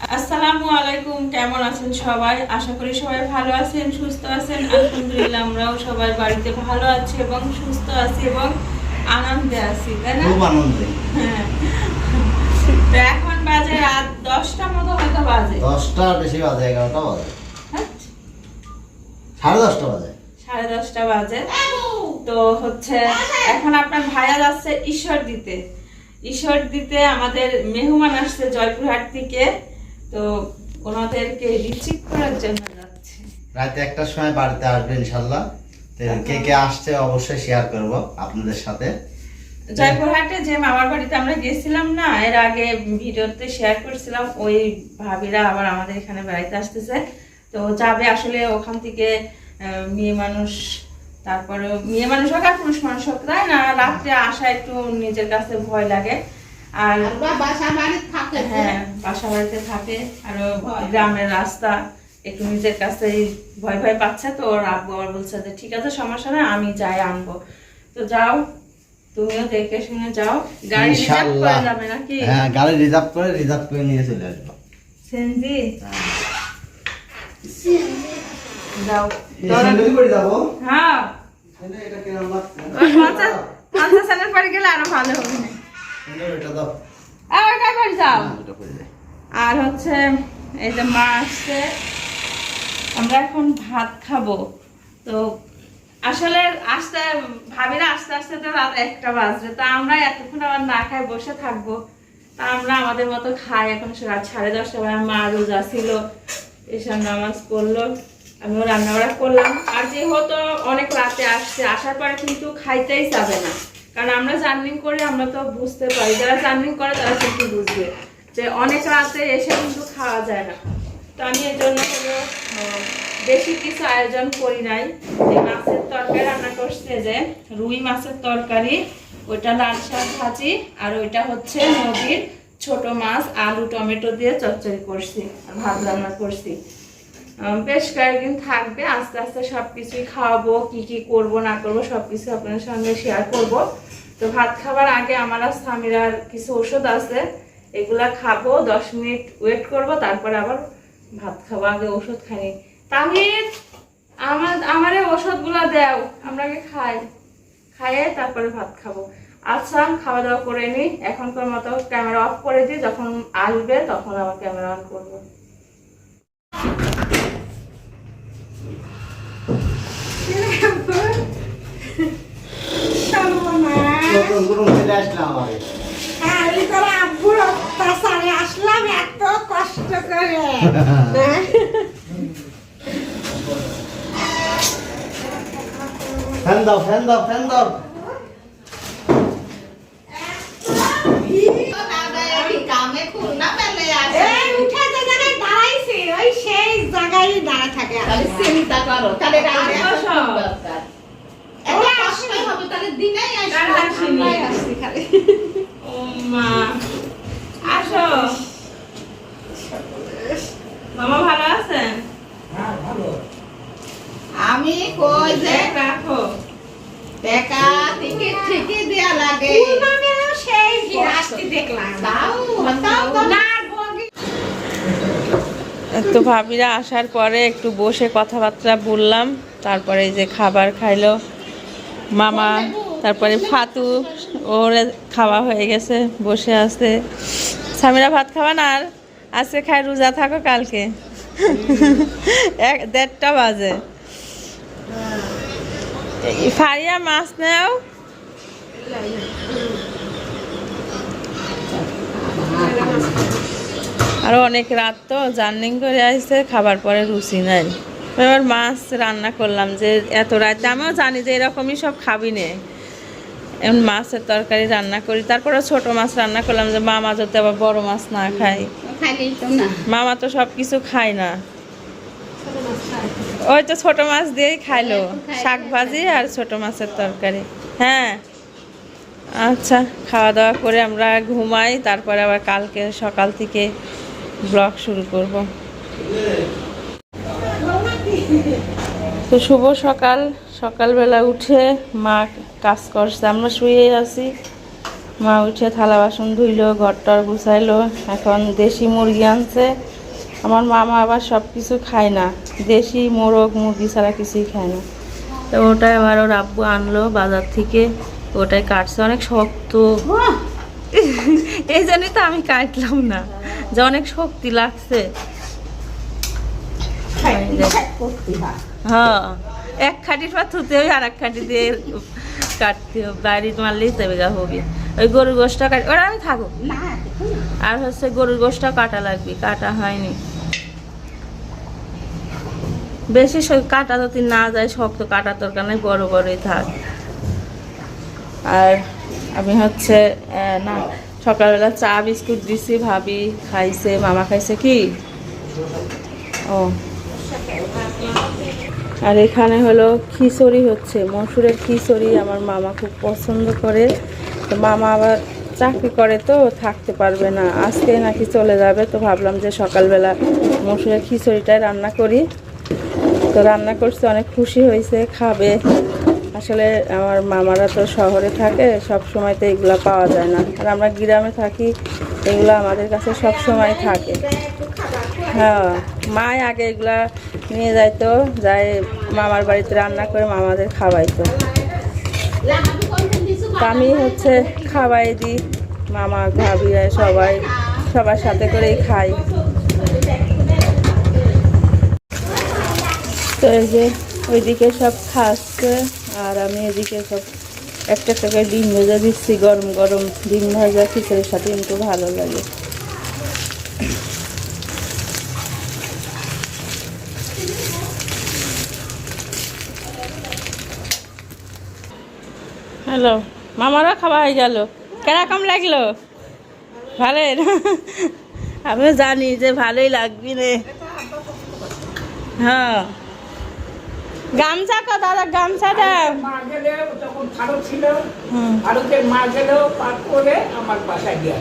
আসসালামু আলাইকুম কেমন আছেন সবাই? আশা করি সবাই ভালো আছেন সুস্থ আছেন। আলহামদুলিল্লাহ আমরাও সবাই বাড়িতে ভালো আছি এবং সুস্থ আছি এবং আনন্দে আছি তাই না? খুব আনন্দে। হ্যাঁ। তো এখন বাজে রাত দশটা মতো হয়তো বাজে। দশটা বেশি বাজে এগারোটা বাজে। হ্যাঁ? সাড়ে দশটা বাজে। সাড়ে দশটা বাজে। তো হচ্ছে এখন আপনার ভাইয়া যাচ্ছে ঈশ্বর দিতে। ঈশ্বর দিতে আমাদের মেহমান আসছে জয়পুরহাট থেকে। তো ওনাদেরকে রিসিভ করার জন্য যাচ্ছে। রাতে একটার সময় বাড়িতে আসবে ইনশাল্লাহ। কে কে আসছে অবশ্যই শেয়ার করব আপনাদের সাথে। জয়পুরহাটে যে মামার বাড়িতে আমরা গেছিলাম না এর আগে ভিডিওতে শেয়ার করছিলাম ওই ভাবিরা আবার আমাদের এখানে বেড়াইতে আসতেছে। তো যাবে আসলে ওখান থেকে মেয়ে মানুষ তারপরে মেয়ে মানুষ হোক আর পুরুষ মানুষ হোক তাই না? রাত্রে আসা একটু নিজের কাছে ভয় লাগে। আর বাসা হ্যাঁ বাসা বাড়িতে থাকে। আর গ্রামের রাস্তা একটু নিজের কাছে ভয় ভয় পাচ্ছে তো ওর আব্বু আবার বলছে যে ঠিক আছে সমস্যা নেই আমি যাই আনব। তো যাও তুমিও দেখে শুনে যাও। গাড়ি রিজার্ভ করে যাবে নাকি? হ্যাঁ গাড়ি রিজার্ভ করে রিজার্ভ করে নিয়ে চলে আসব। সেনজি? যাও। করে যাব? হ্যাঁ। এটা কিরম লাগছে? পঞ্চাশ সালের পরে গেলে আরও ভালো হবে। করে যাও হ্যাঁ। আর হচ্ছে এই যে মা আসছে আমরা এখন ভাত খাব। তো আসলে আসতে ভাবিরা আস্তে আস্তে তো রাত একটা বাজবে তা আমরা এতক্ষণ আবার না খাই বসে থাকব। তা আমরা আমাদের মতো খাই এখন রাত সাড়ে দশটা বেলা মা রোজা ছিল এসব নামাজ পড়ল আমিও রান্না বাড়া করলাম। আর যেহেতু অনেক রাতে আসছে আসার পরে কিন্তু খাইতেই যাবে না। কারণ আমরা জার্নিং করে আমরা তো বুঝতে পারি যারা জার্নিং করে তারা কিন্তু বুঝবে যে অনেক রাতে এসে কিন্তু খাওয়া যায় না। তো আমি এই জন্য আহ, বেশি কিছু আয়োজন করি নাই। এই মাছের তরকারি রান্না করছে যে রুই মাছের তরকারি ওইটা লাল শাক ভাজি আর ওইটা হচ্ছে নদীর ছোট মাছ আলু টমেটো দিয়ে চচ্চড়ি করছি আর ভাত রান্না করছি। বেশ কয়েকদিন থাকবে, আস্তে আস্তে সব কিছুই খাওয়াবো, কি কি করব, না করব সব কিছু আপনাদের সঙ্গে শেয়ার করব। তো ভাত খাবার আগে আমার আর স্বামীরার কিছু ওষুধ আছে, এগুলা খাব, দশ মিনিট ওয়েট করব, তারপরে আবার ভাত খাব, আগে ওষুধ খাই তাহিদ আমার আমার ওষুধগুলা দেও, আমরা আগে খাই। খাইয়ে তারপরে ভাত খাব। আচ্ছা খাওয়া দাওয়া করে নি, এখনকার মতো ক্যামেরা অফ করে দিই, যখন আসবে তখন আবার ক্যামেরা অন করব। আসলাম এত কষ্ট করে ফ্যান দাও ফ্যান দাও এই উঠে যে জায়গায় দাঁড়াইছি ওই সেই জায়গায় দাঁড়া থাকে আর। চিন্তা করো তাহলে রান্না আসো। খুব দরকার এত কষ্ট হবে তাহলে দিনেই কার আসবে হাসি? এই আসছি খালি। ও মা। আসো। মামা ভালো আছেন? আমি কই যে রাখো। টাকা টিকিট ঠিকই দেয়া লাগে। সেই আসতে দেখলাম। তো ভাবিরা আসার পরে একটু বসে কথাবার্তা বললাম। তারপরে যে খাবার খাইলো মামা, তারপরে ফাতু, ওর খাওয়া হয়ে গেছে, বসে আছে। স্বামীরা ভাত খাওয়া না আর? আজকে খাই রোজা থাকো কালকে। এক, দেড়টা বাজে। ফারিয়া, মাছ নেও। আরও অনেক রাত তো জার্নিং করে আসছে খাবার পরে রুচি নাই। এবার মাছ রান্না করলাম যে এত রাত আমিও জানি যে এরকমই সব খাবি নে। এমন মাছের তরকারি রান্না করি তারপরে ছোট মাছ রান্না করলাম যে মামা যাতে আবার বড় মাছ না না। মামা তো সব কিছু খায় না। ওই তো ছোট মাছ দিয়েই খাইলো শাক ভাজি আর ছোট মাছের তরকারি। হ্যাঁ। আচ্ছা খাওয়া দাওয়া করে আমরা ঘুমাই তারপরে আবার কালকে সকাল থেকে ব্লগ শুরু করব। তো শুভ সকাল। সকালবেলা উঠে মা কাজ করছে। আমরা শুয়ে আছি। মা উঠে থালা বাসন ধুইলো ঘরটার গুছাইলো। এখন দেশি মুরগি আনছে। আমার মামা আবার সব কিছু খায় না। দেশি মোরগ মুরগি ছাড়া কিছুই খায় না। তো ওটাই আবার ওর আব্বু আনলো বাজার থেকে। ওটাই কাটছে। অনেক শক্ত। এই জন্যই তো আমি কাটলাম না। যে অনেক শক্তি লাগছে। করতে হ্যাঁ। এক খাটির পর থুতে হবে আর এক খাটি দিয়ে কাটতে হবে বাইরে মারলেই তবে গা হবে। ওই গরুর গোষ্ঠটা কাট ওরা আমি থাকো আর হচ্ছে গরুর গোষ্ঠটা কাটা লাগবে কাটা হয়নি। বেশি কাটা যদি না যায় শক্ত কাটা দরকার নেই বড় বড়ই থাক। আর আমি হচ্ছে না সকালবেলা চা, বিস্কুট দিছি, ভাবি খাইছে, মামা খাইছে কি? ও। আর এখানে হলো খিচুড়ি হচ্ছে, মসুরের খিচুড়ি আমার মামা খুব পছন্দ করে। তো মামা আবার চাকরি করে তো, থাকতে পারবে না। আজকে নাকি চলে যাবে, তো ভাবলাম যে সকালবেলা মসুরের খিচুড়িটাই রান্না করি। তো রান্না করছে, অনেক খুশি হয়েছে, খাবে। আসলে আমার মামারা তো শহরে থাকে, সব সময় তো এগুলো পাওয়া যায় না। আর আমরা গ্রামে থাকি, এগুলো আমাদের কাছে সব সময় থাকে। হ্যাঁ মাই আগে এগুলা নিয়ে যাইতো, যাই মামার বাড়িতে রান্না করে মামাদের খাওয়াইতো। আমি হচ্ছে খাওয়াই দিই, মামা, ভাবি সবাই, সবার সাথে করেই খাই। তো এই যে ওইদিকে সব খাচ্ছে। আর আমি এদিকে সব একটা একটা ডিম ভেজা দিচ্ছি, গরম গরম ডিম ভাজা খিচুড়ির সাথে কিন্তু ভালো লাগে। হ্যালো, মামারও খাওয়া হয়ে গেল। কেরকম লাগল? ভালোই না আমিও জানি যে ভালোই লাগবি রে হ্যাঁ। গামছা কো দাদা গামছা দাও। মা গেলে তখন ভারত ছিল। হুম। ভারতের মা গেলেও পার করে আমার বাসায় গিয়ে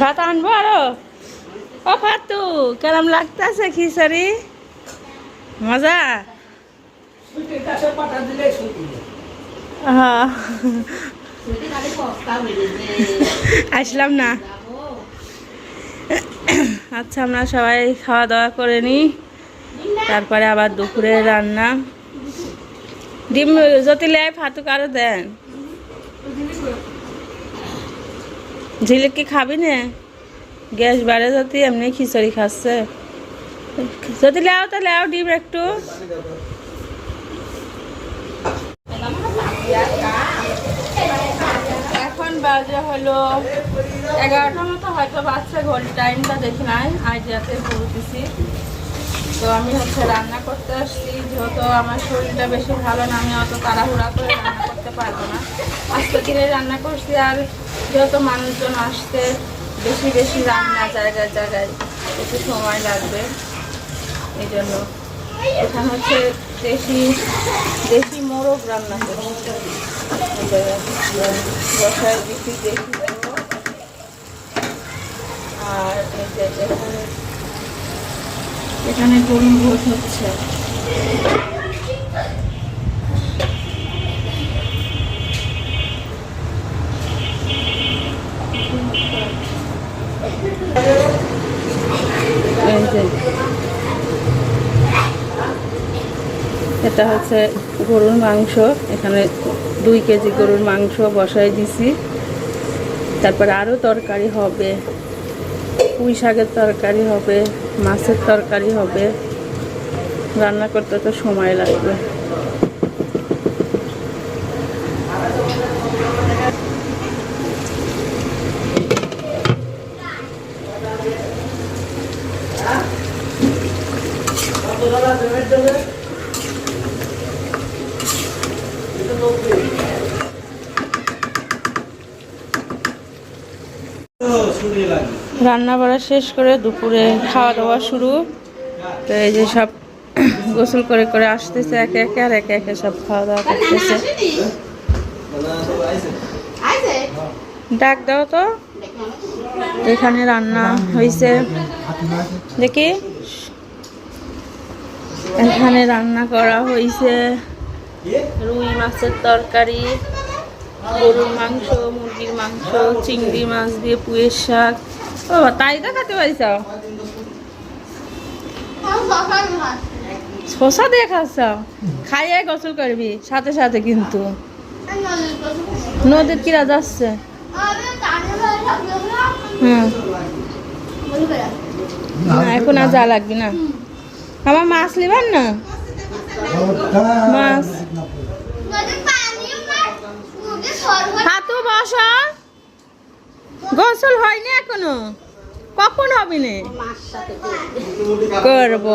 ভাত আনব আরও? ও ফাতু কেরম লাগতেছে খিচুড়ি? মজা? হ্যাঁ আসলাম না। আচ্ছা আমরা সবাই খাওয়া দাওয়া করে নিই। তারপরে আবার দুপুরে রান্না। ডিম যদি লেয় ফাতু আরও দেন। ঝিলিক কি খাবি না? গ্যাস বাড়ে যদি, এমনি খিচুড়ি খাচ্ছে। যদি লেও, তো লেও ডিম একটু এখন বাজে হলো এগারোটা মতো, হয়তো বাচ্চা ঘড়ি টাইমটা দেখি নাই, আইডিয়াতে বলতেছি। তো আমি হচ্ছে রান্না করতে আসছি, যেহেতু আমার শরীরটা বেশি ভালো না, আমি অত তাড়াহুড়া করে রান্না করতে পারব না। আজকে দিনে রান্না করছি আর যেহেতু মানুষজন আসতে বেশি বেশি রান্না জায়গায় জায়গায় একটু সময় লাগবে। এই জন্য এখানে হচ্ছে দেশি দেশি মোরগ রান্না করছি বসায় দিচ্ছি দেশি আর এখানে এখানে গরু ঘোষ হচ্ছে এই যে এটা হচ্ছে গরুর মাংস। এখানে দুই কেজি গরুর মাংস বসাই দিছি। তারপর আরও তরকারি হবে। পুঁই শাকের তরকারি হবে, মাছের তরকারি হবে। রান্না করতে তো সময় লাগবে। রান্না বাড়া শেষ করে দুপুরে খাওয়া দাওয়া শুরু। তো এই যে সব গোসল করে করে আসতেছে একে একে আর একে একে সব খাওয়া দাওয়া করতেছে। ডাক দাও তো। এখানে রান্না হয়েছে দেখি। এখানে রান্না করা হয়েছে রুই মাছের তরকারি গরুর মাংস মুরগির মাংস চিংড়ি মাছ দিয়ে পুয়ের শাক। ও তাই তো খাতে পারিস শশা দিয়ে খাচ্ছ খাইয়ে গোসল করবি সাথে সাথে কিন্তু। নদীর কিরা যাচ্ছে। হুম। না এখন আর যা লাগবে না। আমার মাছ লিবার না? মাছ। হাতু বস। গোসল হয়নি এখনও? কখন হবে না? করব।